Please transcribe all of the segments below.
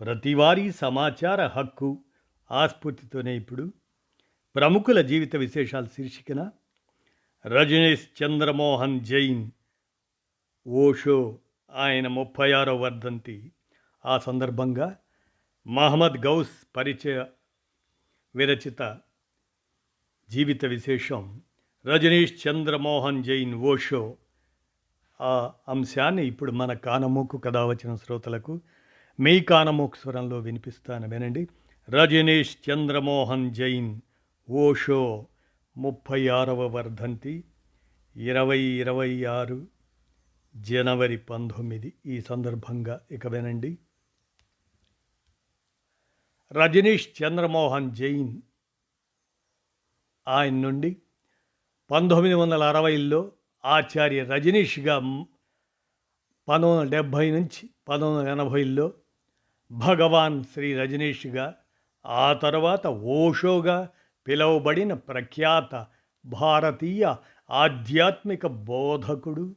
ప్రతివారీ సమాచార హక్కు ఆస్ఫూర్తితోనే ఇప్పుడు ప్రముఖుల జీవిత విశేషాల శీర్షికన రజనీష్ చంద్రమోహన్ జైన్ ఓషో ఆయన ముప్పై ఆరో వర్ధంతి. ఆ సందర్భంగా మహమ్మద్ గౌస్ పరిచయ విరచిత జీవిత విశేషం రజనీష్ చంద్రమోహన్ జైన్ ఓషో ఆ అంశాన్ని ఇప్పుడు మన కానమూకు కథ వచ్చిన శ్రోతలకు మీ కానమోక్ స్వరంలో వినిపిస్తాను వినండి. రజనీష్ చంద్రమోహన్ జైన్ ఓషో ముప్పై ఆరవ వర్ధంతి ఇరవై ఇరవై ఆరు జనవరి పంతొమ్మిది. ఈ సందర్భంగా ఇక వినండి. రజనీష్ చంద్రమోహన్ జైన్ ఆయన నుండి పంతొమ్మిది వందల అరవైలో ఆచార్య రజనీష్గా పంతొమ్మిది వందల డెబ్భై నుంచి పంతొమ్మిది వందల ఎనభైలో భగవాన్ శ్రీ రజనీష్గా ఆ తర్వాత ఓషోగా పిలువబడిన ప్రఖ్యాత భారతీయ ఆధ్యాత్మిక బోధకుడు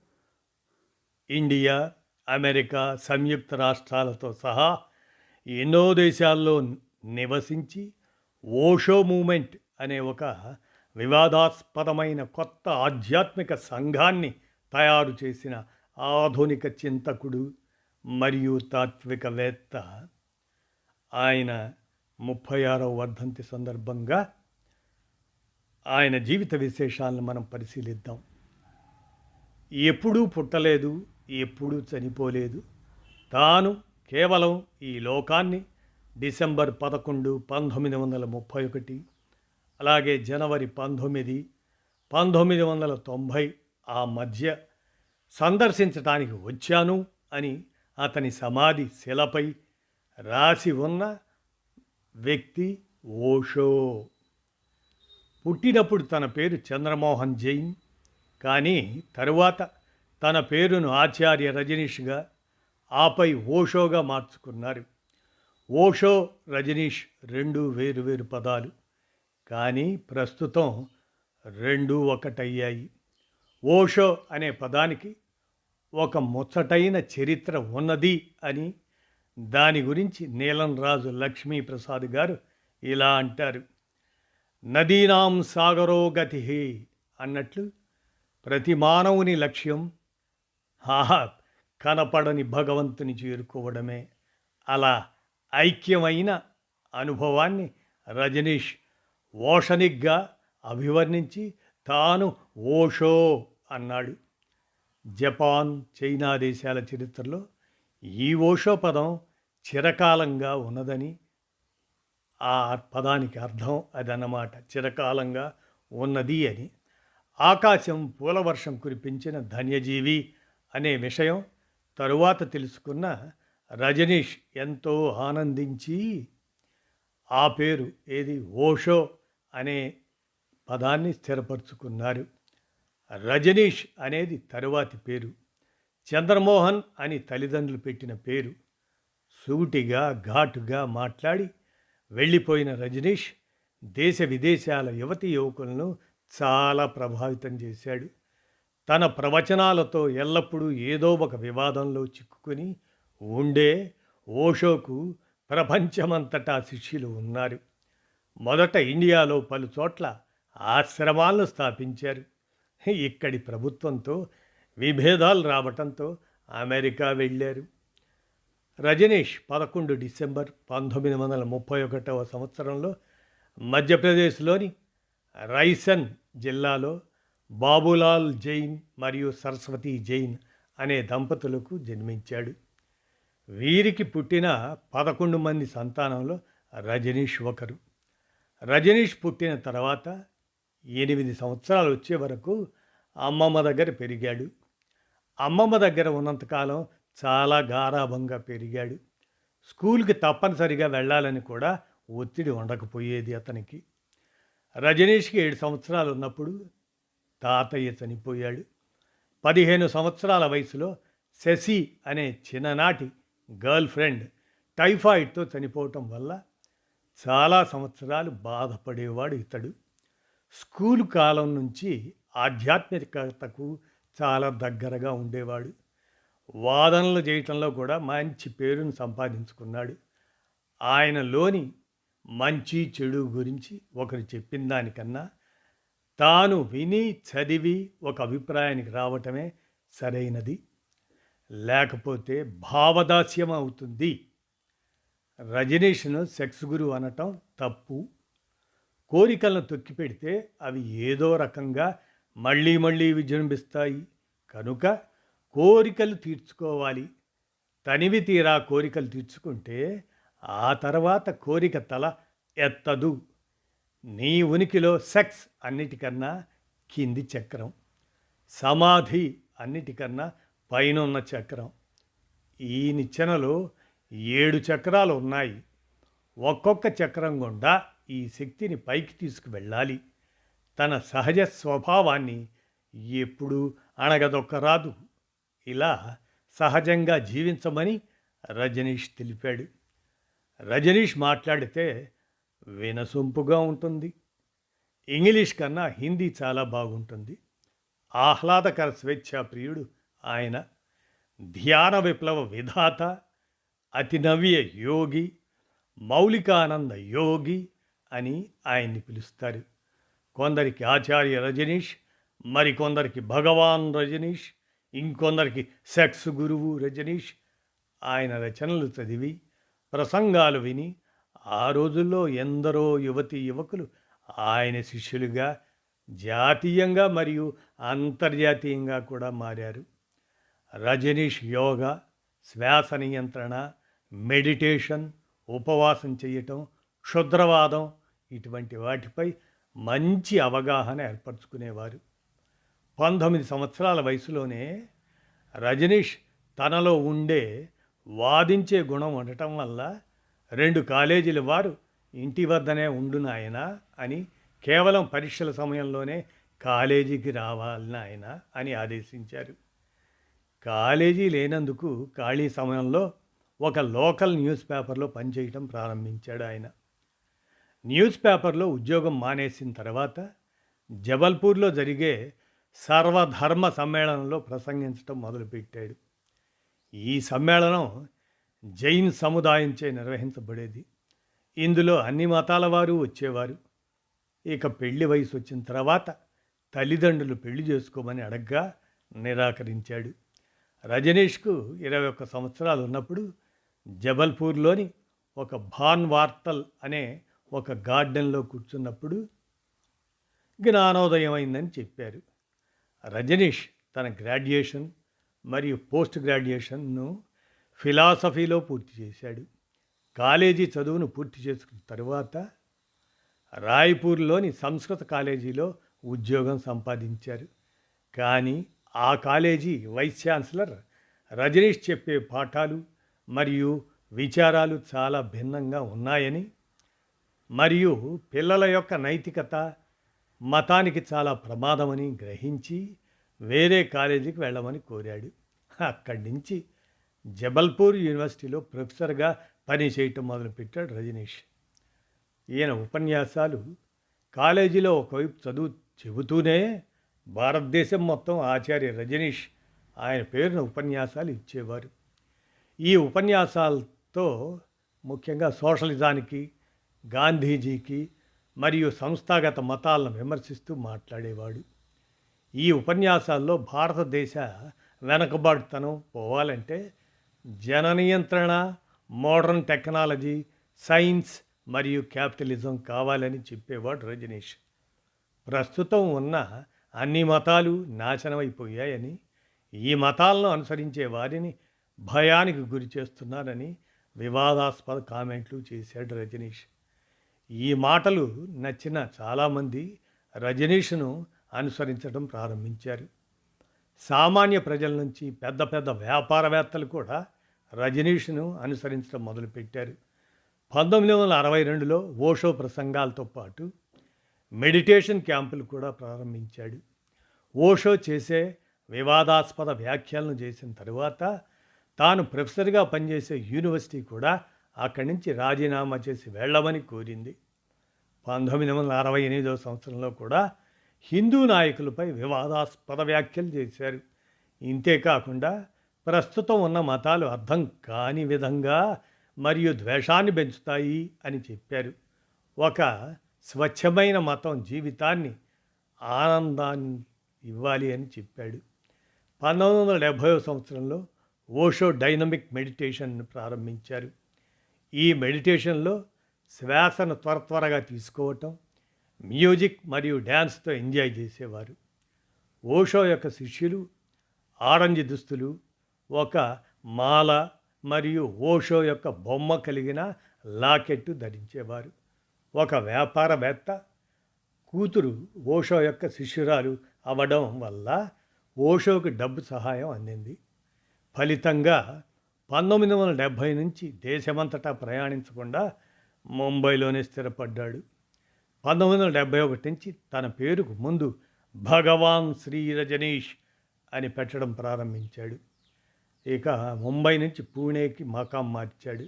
ఇండియా అమెరికా సంయుక్త రాష్ట్రాలతో సహా ఎన్నో దేశాల్లో నివసించి ఓషో మూమెంట్ అనే ఒక వివాదాస్పదమైన కొత్త ఆధ్యాత్మిక సంఘాన్ని తయారు చేసిన ఆధునిక చింతకుడు. మరియు తాత్వికవేత్త ఆయన ముప్పై ఆరవ వర్ధంతి సందర్భంగా ఆయన జీవిత విశేషాలను మనం పరిశీలిద్దాం. ఎప్పుడూ పుట్టలేదు ఎప్పుడూ చనిపోలేదు. తాను కేవలం ఈ లోకాన్ని డిసెంబర్ పదకొండు పంతొమ్మిది వందల ముప్పై ఒకటి అలాగే జనవరి పంతొమ్మిది పంతొమ్మిది వందల తొంభై ఆ మధ్య సందర్శించడానికి వచ్చాను అని అతని సమాధి శిలపై రాసి ఉన్న వ్యక్తి ఓషో. పుట్టినప్పుడు తన పేరు చంద్రమోహన్ జైన్ కానీ తరువాత తన పేరును ఆచార్య రజనీష్గా ఆపై ఓషోగా మార్చుకున్నారు. ఓషో రజనీష్ రెండు వేరు వేరు పదాలు కానీ ప్రస్తుతం రెండు ఒకటయ్యాయి. ఓషో అనే పదానికి ఒక ముచ్చటైన చరిత్ర ఉన్నది అని దాని గురించి నీలం రాజు లక్ష్మీప్రసాద్ గారు ఇలా అంటారు. నదీనాం సాగరో గతి అన్నట్లు ప్రతి మానవుని లక్ష్యం హాహా కనపడని భగవంతుని చేరుకోవడమే. అలా ఐక్యమైన అనుభవాన్ని రజనీష్ ఓషనిగ్గా అభివర్ణించి తాను ఓషో అన్నాడు. జపాన్ చైనా దేశాల చరిత్రలో ఈ ఓషో పదం చిరకాలంగా ఉన్నదని ఆ పదానికి అర్థం అదన్నమాట. చిరకాలంగా ఉన్నది అని. ఆకాశం పూలవర్షం కురిపించిన ధన్యజీవి అనే విషయం తరువాత తెలుసుకున్న రజనీష్ ఎంతో ఆనందించి ఆ పేరు ఏది? ఓషో అనే పదాన్ని స్థిరపరుచుకున్నారు. రజనీష్ అనేది తరువాతి పేరు. చంద్రమోహన్ అని తల్లిదండ్రులు పెట్టిన పేరు. సూటిగా ఘాటుగా మాట్లాడి వెళ్ళిపోయిన రజనీష్ దేశ విదేశాల యువతి యువకులను చాలా ప్రభావితం చేశాడు. తన ప్రవచనాలతో ఎల్లప్పుడూ ఏదో ఒక వివాదంలో చిక్కుకొని ఉండే ఓషోకు ప్రపంచమంతటా శిష్యులు ఉన్నారు. మొదట ఇండియాలో పలు చోట్ల ఆశ్రమాలను స్థాపించారు. ఇక్కడి ప్రభుత్వంతో విభేదాలు రావటంతో అమెరికా వెళ్ళారు. రజనీష్ పదకొండు డిసెంబర్ పంతొమ్మిది వందల ముప్పై ఒకటవ సంవత్సరంలో మధ్యప్రదేశ్లోని రైసన్ జిల్లాలో బాబులాల్ జైన్ మరియు సరస్వతి జైన్ అనే దంపతులకు జన్మించాడు. వీరికి పుట్టిన పదకొండు మంది సంతానంలో రజనీష్ ఒకరు. రజనీష్ పుట్టిన తర్వాత ఎనిమిది సంవత్సరాలు వచ్చే వరకు అమ్మమ్మ దగ్గర పెరిగాడు. అమ్మమ్మ దగ్గర ఉన్నంతకాలం చాలా గారాభంగా పెరిగాడు. స్కూల్కి తప్పనిసరిగా వెళ్ళాలని కూడా ఒత్తిడి ఉండకపోయేది అతనికి. రజనీష్కి ఏడు సంవత్సరాలు ఉన్నప్పుడు తాతయ్య చనిపోయాడు. పదిహేను సంవత్సరాల వయసులో శశి అనే చిన్ననాటి గర్ల్ ఫ్రెండ్ టైఫాయిడ్తో చనిపోవటం వల్ల చాలా సంవత్సరాలు బాధపడేవాడు ఇతడు. స్కూల్ కాలం నుంచి ఆధ్యాత్మికతకు చాలా దగ్గరగా ఉండేవాడు. వాదనలు చేయటంలో కూడా మంచి పేరును సంపాదించుకున్నాడు. ఆయనలోని మంచి చెడు గురించి ఒకరు చెప్పిన దానికన్నా తాను విని చదివి ఒక అభిప్రాయానికి రావటమే సరైనది. లేకపోతే భావదాస్యం అవుతుంది రజనీష్ను సెక్స్ గురువు అనటం తప్పు. కోరికలను తొక్కిపెడితే అవి ఏదో రకంగా మళ్ళీ మళ్ళీ విజృంభిస్తాయి కనుక కోరికలు తీర్చుకోవాలి. తనివి తీరా కోరికలు తీర్చుకుంటే ఆ తర్వాత కోరిక తల ఎత్తదు. నీ ఉనికిలో సెక్స్ అన్నిటికన్నా కింది చక్రం. సమాధి అన్నిటికన్నా పైన ఉన్న చక్రం. ఈ నిచ్చెనలో ఏడు చక్రాలు ఉన్నాయి. ఒక్కొక్క చక్రం గుండా ఈ శక్తిని పైకి తీసుకువెళ్ళాలి. తన సహజ స్వభావాన్ని ఎప్పుడూ అణగదొక్కరాదు. ఇలా సహజంగా జీవించమని రజనీష్ తెలిపాడు. రజనీష్ మాట్లాడితే వినసొంపుగా ఉంటుంది. ఇంగ్లీష్ కన్నా హిందీ చాలా బాగుంటుంది. ఆహ్లాదకర స్వేచ్ఛా ప్రియుడు ఆయన. ధ్యాన విప్లవ విధాత అతినవ్య యోగి మౌలికానంద యోగి అని ఆయన్ని పిలుస్తారు. కొందరికి ఆచార్య రజనీష్ మరికొందరికి భగవాన్ రజనీష్ ఇంకొందరికి సెక్స్ గురువు రజనీష్ ఆయన రచనలు చదివి ప్రసంగాలు విని ఆ రోజుల్లో ఎందరో యువతి యువకులు ఆయన శిష్యులుగా జాతీయంగా మరియు అంతర్జాతీయంగా కూడా మారారు. రజనీష్ యోగా శ్వాస నియంత్రణ మెడిటేషన్ ఉపవాసం చేయటం క్షుద్రవాదం ఇటువంటి వాటిపై మంచి అవగాహన ఏర్పరచుకునేవారు. పంతొమ్మిది సంవత్సరాల వయసులోనే రజనీష్ తనలో ఉండే వాదించే గుణం ఉండటం వల్ల రెండు కాలేజీల వారు ఇంటి వద్దనే ఉండు నాయన అని కేవలం పరీక్షల సమయంలోనే కాలేజీకి రావాలని ఆయన అని ఆదేశించారు. కాలేజీ లేనందుకు ఖాళీ సమయంలో ఒక లోకల్ న్యూస్ పేపర్లో పనిచేయటం ప్రారంభించాడు ఆయన. న్యూస్ పేపర్లో ఉద్యోగం మానేసిన తర్వాత జబల్పూర్లో జరిగే సర్వధర్మ సమ్మేళనంలో ప్రసంగించడం మొదలుపెట్టాడు. ఈ సమ్మేళనం జైన్ సముదాయంచే నిర్వహించబడేది. ఇందులో అన్ని మతాల వారు వచ్చేవారు. ఇక పెళ్ళి వయసు వచ్చిన తర్వాత తల్లిదండ్రులు పెళ్ళి చేసుకోమని అడగ్గా నిరాకరించాడు. రజనీష్కు ఇరవై ఒక్క సంవత్సరాలు ఉన్నప్పుడు జబల్పూర్లోని ఒక భాన్ వార్తల్ అనే ఒక గార్డెన్లో కూర్చున్నప్పుడు జ్ఞానోదయం అయిందని చెప్పారు. రజనీష్ తన గ్రాడ్యుయేషన్ మరియు పోస్ట్ గ్రాడ్యుయేషన్ను ఫిలాసఫీలో పూర్తి చేశాడు. కాలేజీ చదువును పూర్తి చేసుకున్న తరువాత రాయ్పూర్లోని సంస్కృత కాలేజీలో ఉద్యోగం సంపాదించారు. కానీ ఆ కాలేజీ వైస్ ఛాన్సలర్ రజనీష్ చెప్పే పాఠాలు మరియు విచారాలు చాలా భిన్నంగా ఉన్నాయని మరియు పిల్లల యొక్క నైతికత మతానికి చాలా ప్రమాదమని గ్రహించి వేరే కాలేజీకి వెళ్ళమని కోరాడు. అక్కడి నుంచి జబల్పూర్ యూనివర్సిటీలో ప్రొఫెసర్గా పనిచేయటం మొదలుపెట్టాడు రజనీష్. ఈయన ఉపన్యాసాలు కాలేజీలో ఒకవైపు చదువు చెబుతూనే భారతదేశం మొత్తం ఆచార్య రజనీష్ ఆయన పేరున ఉపన్యాసాలు ఇచ్చేవారు. ఈ ఉపన్యాసాలతో ముఖ్యంగా సోషలిజానికి గాంధీజీకి మరియు సంస్థాగత మతాలను విమర్శిస్తూ మాట్లాడేవాడు. ఈ ఉపన్యాసాల్లో భారతదేశ వెనకబాటుతనం పోవాలంటే జన నియంత్రణ మోడర్న్ టెక్నాలజీ సైన్స్ మరియు క్యాపిటలిజం కావాలని చెప్పేవాడు రజనీష్. ప్రస్తుతం ఉన్న అన్ని మతాలు నాశనమైపోయాయని ఈ మతాలను అనుసరించే వారిని భయానికి గురి చేస్తున్నారని వివాదాస్పద కామెంట్లు చేశాడు రజనీష్. ఈ మాటలు నచ్చిన చాలామంది రజనీష్ను అనుసరించడం ప్రారంభించారు. సామాన్య ప్రజల నుంచి పెద్ద పెద్ద వ్యాపారవేత్తలు కూడా రజనీష్ను అనుసరించడం మొదలుపెట్టారు. పంతొమ్మిది వందల అరవై రెండులో ఓషో ప్రసంగాలతో పాటు మెడిటేషన్ క్యాంపులు కూడా ప్రారంభించాడు. ఓషో చేసే వివాదాస్పద వ్యాఖ్యలను చేసిన తరువాత తాను ప్రొఫెసర్గా పనిచేసే యూనివర్సిటీ కూడా అక్కడి నుంచి రాజీనామా చేసి వెళ్ళమని కోరింది. పంతొమ్మిది వందల అరవై ఎనిమిదవ సంవత్సరంలో కూడా హిందూ నాయకులపై వివాదాస్పద వ్యాఖ్యలు చేశారు. ఇంతేకాకుండా ప్రస్తుతం ఉన్న మతాలు అర్థం కాని విధంగా మరియు ద్వేషాన్ని పెంచుతాయి అని చెప్పారు. ఒక స్వచ్ఛమైన మతం జీవితాన్ని ఆనందాన్ని ఇవ్వాలి అని చెప్పాడు. పంతొమ్మిది వందల డెబ్భై సంవత్సరంలో ఓషో డైనమిక్ మెడిటేషన్ను ప్రారంభించారు. ఈ మెడిటేషన్లో శ్వాసను త్వర త్వరగా తీసుకోవటం మ్యూజిక్ మరియు డ్యాన్స్తో ఎంజాయ్ చేసేవారు. ఓషో యొక్క శిష్యులు ఆరెంజ్ దుస్తులు ఒక మాల మరియు ఓషో యొక్క బొమ్మ కలిగిన లాకెట్టు ధరించేవారు. ఒక వ్యాపారవేత్త కూతురు ఓషో యొక్క శిష్యురాలు అవ్వడం వల్ల ఓషోకి డబ్బు సహాయం అందింది. ఫలితంగా పంతొమ్మిది వందల డెబ్భై నుంచి దేశమంతటా ప్రయాణించకుండా ముంబైలోనే స్థిరపడ్డాడు. పంతొమ్మిది వందల డెబ్భై ఒకటి నుంచి తన పేరుకు ముందు భగవాన్ శ్రీ రజనీష్ అని పెట్టడం ప్రారంభించాడు. ఇక ముంబై నుంచి పూణేకి మకాం మార్చాడు.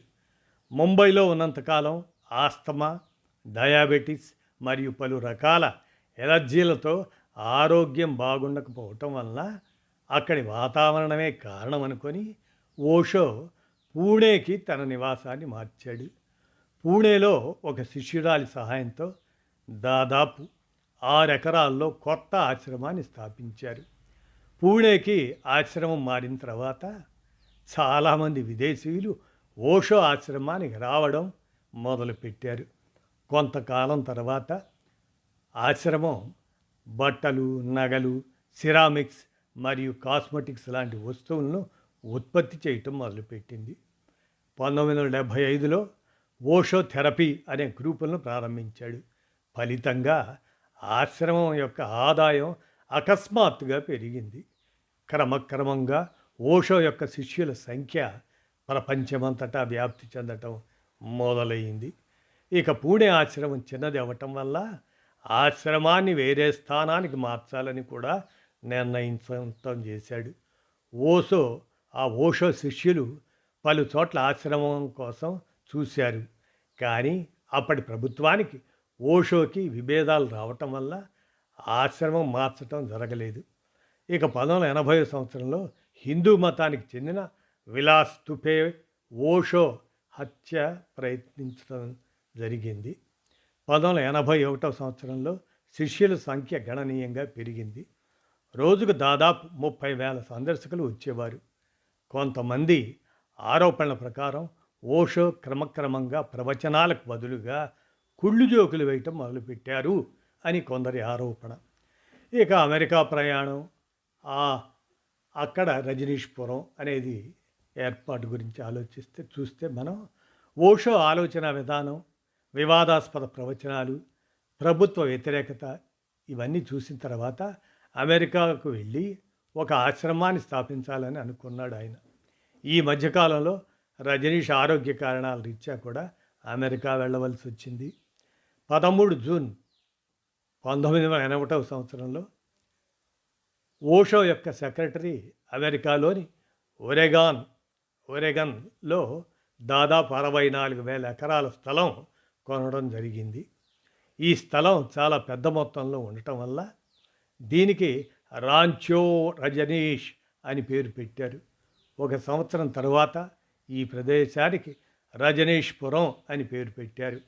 ముంబైలో ఉన్నంతకాలం ఆస్తమా డయాబెటీస్ మరియు పలు రకాల ఎలర్జీలతో ఆరోగ్యం బాగుండకపోవటం వల్ల అక్కడి వాతావరణమే కారణం అనుకొని ఓషో పూణేకి తన నివాసాన్ని మార్చాడు. పూణేలో ఒక శిష్యురాలి సహాయంతో దాదాపు ఆరు ఎకరాల్లో కొత్త ఆశ్రమాన్ని స్థాపించారు. పూణేకి ఆశ్రమం మారిన తర్వాత చాలామంది విదేశీయులు ఓషో ఆశ్రమానికి రావడం మొదలుపెట్టారు. కొంతకాలం తర్వాత ఆశ్రమం బట్టలు నగలు సిరామిక్స్ మరియు కాస్మెటిక్స్ లాంటి వస్తువులను ఉత్పత్తి చేయటం మొదలుపెట్టింది. పంతొమ్మిది వందల డెబ్భై ఐదులో ఓషో థెరపీ అనే గ్రూపులను ప్రారంభించాడు. ఫలితంగా ఆశ్రమం యొక్క ఆదాయం అకస్మాత్తుగా పెరిగింది. క్రమక్రమంగా ఓషో యొక్క శిష్యుల సంఖ్య ప్రపంచమంతటా వ్యాప్తి చెందటం మొదలైంది. ఇక పూణే ఆశ్రమం చిన్నది అవ్వటం వల్ల ఆశ్రమాన్ని వేరే స్థానానికి మార్చాలని కూడా నిర్ణయించడం చేశాడు. ఓషో ఆ ఓషో శిష్యులు పలు చోట్ల ఆశ్రమం కోసం చూశారు. కానీ అప్పటి ప్రభుత్వానికి ఓషోకి విభేదాలు రావటం వల్ల ఆశ్రమం మార్చటం జరగలేదు. ఇక పంతొమ్మిది ఎనభై సంవత్సరంలో హిందూ మతానికి చెందిన విలాస్ తుపే ఓషో హత్య ప్రయత్నించడం జరిగింది. పంతొమ్మిది ఎనభై ఒకటవ సంవత్సరంలో శిష్యుల సంఖ్య గణనీయంగా పెరిగింది. రోజుకు దాదాపు ముప్పై వేల సందర్శకులు వచ్చేవారు. కొంతమంది ఆరోపణల ప్రకారం ఓషో క్రమక్రమంగా ప్రవచనాలకు బదులుగా కుళ్ళు జోకులు వేయటం మొదలుపెట్టారు అని కొందరి ఆరోపణ. ఇక అమెరికా ప్రయాణం అక్కడ రజనీష్పురం అనేది ఏర్పాటు గురించి ఆలోచిస్తే చూస్తే మనం ఓషో ఆలోచన విధానం వివాదాస్పద ప్రవచనాలు ప్రభుత్వ వ్యతిరేకత ఇవన్నీ చూసిన తర్వాత అమెరికాకు వెళ్ళి ఒక ఆశ్రమాన్ని స్థాపించాలని అనుకున్నాడు ఆయన. ఈ మధ్యకాలంలో రజనీష్ ఆరోగ్య కారణాల రీత్యా కూడా అమెరికా వెళ్ళవలసి వచ్చింది. పదమూడు జూన్ పంతొమ్మిది వందల ఎనభై సంవత్సరంలో ఓషో యొక్క సెక్రటరీ అమెరికాలోని ఒరెగాన్ ఒరెగన్లో దాదాపు అరవై నాలుగు వేల ఎకరాల స్థలం కొనడం జరిగింది. ఈ స్థలం చాలా పెద్ద మొత్తంలో ఉండటం వల్ల దీనికి రాంచో రజనీష్ అని పేరు పెట్టారు. ఒక సంవత్సరం తర్వాత ఈ ప్రదేశానికి రజనీష్పురం అని పేరు పెట్టారు.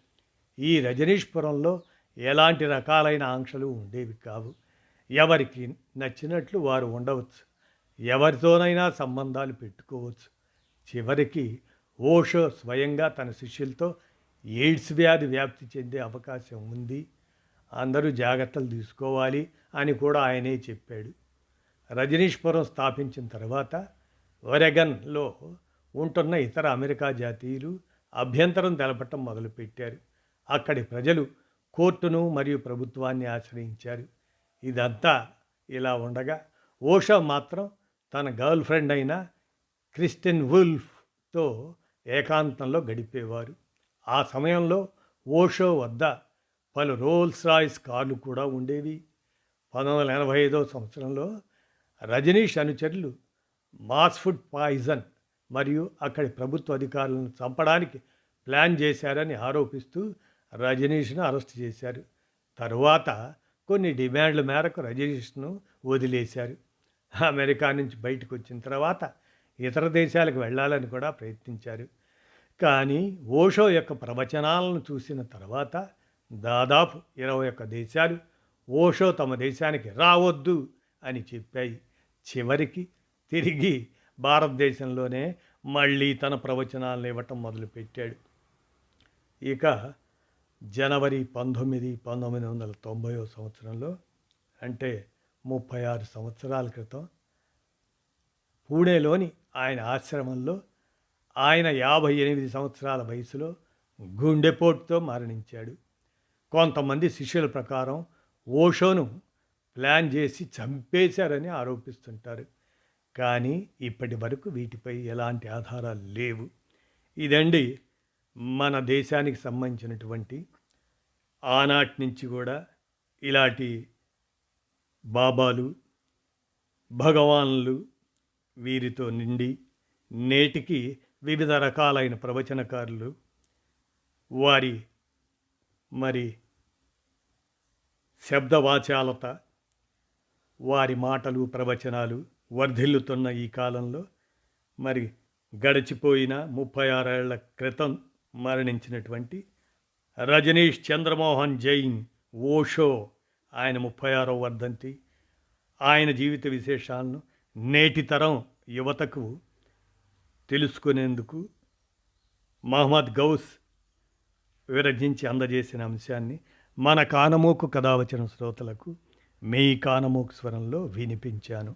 ఈ రజనీష్పురంలో ఎలాంటి రకాలైన ఆంక్షలు ఉండేవి కావు. ఎవరికి నచ్చినట్లు వారు ఉండవచ్చు. ఎవరితోనైనా సంబంధాలు పెట్టుకోవచ్చు. చివరికి ఓషో స్వయంగా తన శిష్యులతో ఎయిడ్స్ వ్యాధి వ్యాప్తి చెందే అవకాశం ఉంది. అందరూ జాగ్రత్తలు తీసుకోవాలి అని కూడా ఆయనే చెప్పాడు. రజనీష్పురం స్థాపించిన తర్వాత ఒరెగన్లో ఉంటున్న ఇతర అమెరికా జాతీయులు అభ్యంతరం తెలపటం మొదలుపెట్టారు. అక్కడి ప్రజలు కోర్టును మరియు ప్రభుత్వాన్ని ఆశ్రయించారు. ఇదంతా ఇలా ఉండగా ఓషా మాత్రం తన గర్ల్ ఫ్రెండ్ అయిన క్రిస్టిన్ వుల్ఫ్తో ఏకాంతంలో గడిపేవారు. ఆ సమయంలో ఓషో వద్ద పలు రోల్స్ రాయిస్ కార్లు కూడా ఉండేవి. పంతొమ్మిది వందల ఎనభై ఐదో సంవత్సరంలో రజనీష్ అనుచరులు మాస్ఫుడ్ పాయిజన్ మరియు అక్కడి ప్రభుత్వ అధికారులను చంపడానికి ప్లాన్ చేశారని ఆరోపిస్తూ రజనీష్ను అరెస్ట్ చేశారు. తరువాత కొన్ని డిమాండ్ల మేరకు రజనీష్ను వదిలేశారు. అమెరికా నుంచి బయటకు వచ్చిన తర్వాత ఇతర దేశాలకు వెళ్ళాలని కూడా ప్రయత్నించారు. కానీ ఓషో యొక్క ప్రవచనాలను చూసిన తర్వాత దాదాపు ఇరవై ఒక్క దేశాలు ఓషో తమ దేశానికి రావద్దు అని చెప్పాయి. చివరికి తిరిగి భారతదేశంలోనే మళ్ళీ తన ప్రవచనాలను ఇవ్వటం మొదలుపెట్టాడు. ఇక జనవరి పంతొమ్మిది పంతొమ్మిది వందల తొంభైవ సంవత్సరంలో అంటే ముప్పై ఆరు సంవత్సరాల క్రితం పూణేలోని ఆయన ఆశ్రమంలో ఆయన యాభై ఎనిమిది సంవత్సరాల వయసులో గుండెపోటుతో మరణించాడు. కొంతమంది శిష్యుల ప్రకారం ఓషోను ప్లాన్ చేసి చంపేశారని ఆరోపిస్తుంటారు. కానీ ఇప్పటి వరకు వీటిపై ఎలాంటి ఆధారాలు లేవు. ఇదండి మన దేశానికి సంబంధించినటువంటి ఆనాటి నుంచి కూడా ఇలాంటి బాబాలు భగవాన్లు వీరితో నిండి నేటికి వివిధ రకాలైన ప్రవచనకారులు వారి మరి శబ్దవాచాలత వారి మాటలు ప్రవచనాలు వర్ధిల్లుతున్న ఈ కాలంలో మరి గడిచిపోయిన ముప్పై ఆరేళ్ళ క్రితం మరణించినటువంటి రజనీష్ చంద్రమోహన్ జైన్ ఓషో ఆయన ముప్పై ఆరో వర్ధంతి. ఆయన జీవిత విశేషాలను నేటి తరం యువతకు తెలుసుకునేందుకు మహమ్మద్ గౌస్ విరజించి అందజేసిన అంశాన్ని మన కానమోకు కథావచన వచ్చిన శ్రోతలకు మీ కానమోకు స్వరంలో వినిపించాను.